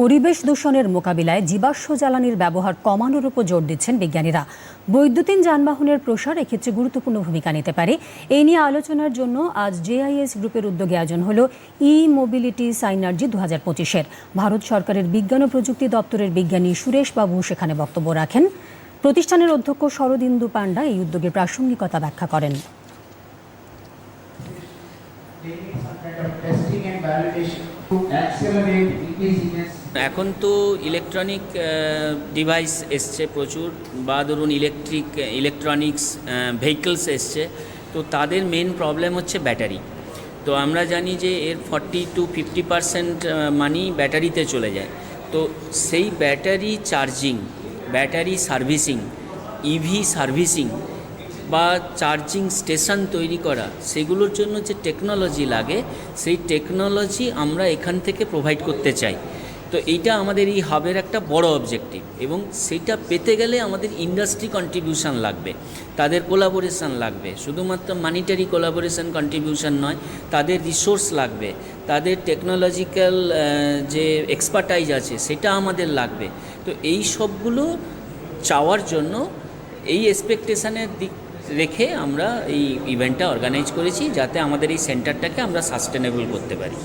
পরিবেশ দূষণের মোকাবিলায় জীবাশ্ম জ্বালানির ব্যবহার কমানোর উপর জোর দিচ্ছেন বিজ্ঞানীরা। বৈদ্যুতিন যানবাহনের প্রসার এক্ষেত্রে গুরুত্বপূর্ণ ভূমিকা নিতে পারে। এই নিয়ে আলোচনার জন্য আজ জেআইএস গ্রুপের উদ্যোগে আয়োজন হল ই মোবিলিটি সাইনার্জি দু হাজার পঁচিশের। ভারত সরকারের বিজ্ঞান ও প্রযুক্তি দপ্তরের বিজ্ঞানী সুরেশ বাবু সেখানে বক্তব্য রাখেন। প্রতিষ্ঠানের অধ্যক্ষ শরদিন্দু পাণ্ডা এই উদ্যোগের প্রাসঙ্গিকতা ব্যাখ্যা করেন। To accelerate increasiness. এখন তো ইলেকট্রনিক ডিভাইস এসছে প্রচুর, বা ধরুন ইলেকট্রিক ইলেকট্রনিক্স ভেহিকলস এসছে, তো তাদের মেন প্রবলেম হচ্ছে ব্যাটারি তো আমরা জানি যে এর forty to fifty percent money ব্যাটারিতে চলে যায়। তো সেই battery charging battery servicing EV servicing বা চার্জিং স্টেশন তৈরি করা, সেগুলোর জন্য যে টেকনোলজি লাগে, সেই টেকনোলজি আমরা এখান থেকে প্রোভাইড করতে চাই। তো এইটা আমাদের এই হাবের একটা বড় অবজেক্টিভ এবং সেটা পেতে গেলে আমাদের ইন্ডাস্ট্রি কন্ট্রিবিউশন লাগবে, তাদের কোলাবোরেশন লাগবে, শুধুমাত্র মানিটারি কোলাবোরেশন কন্ট্রিবিউশন নয়, তাদের রিসোর্স লাগবে, তাদের টেকনোলজিক্যাল যে এক্সপার্টাইজ আছে সেটা আমাদের লাগবে। তো এই সবগুলো চাওয়ার জন্য এই এক্সপেকটেশনের দিক রেখে আমরা এই ইভেন্টটা অর্গানাইজ করেছি যাতে আমাদের এই সেন্টারটাকে আমরা সাস্টেনেবল করতে পারি।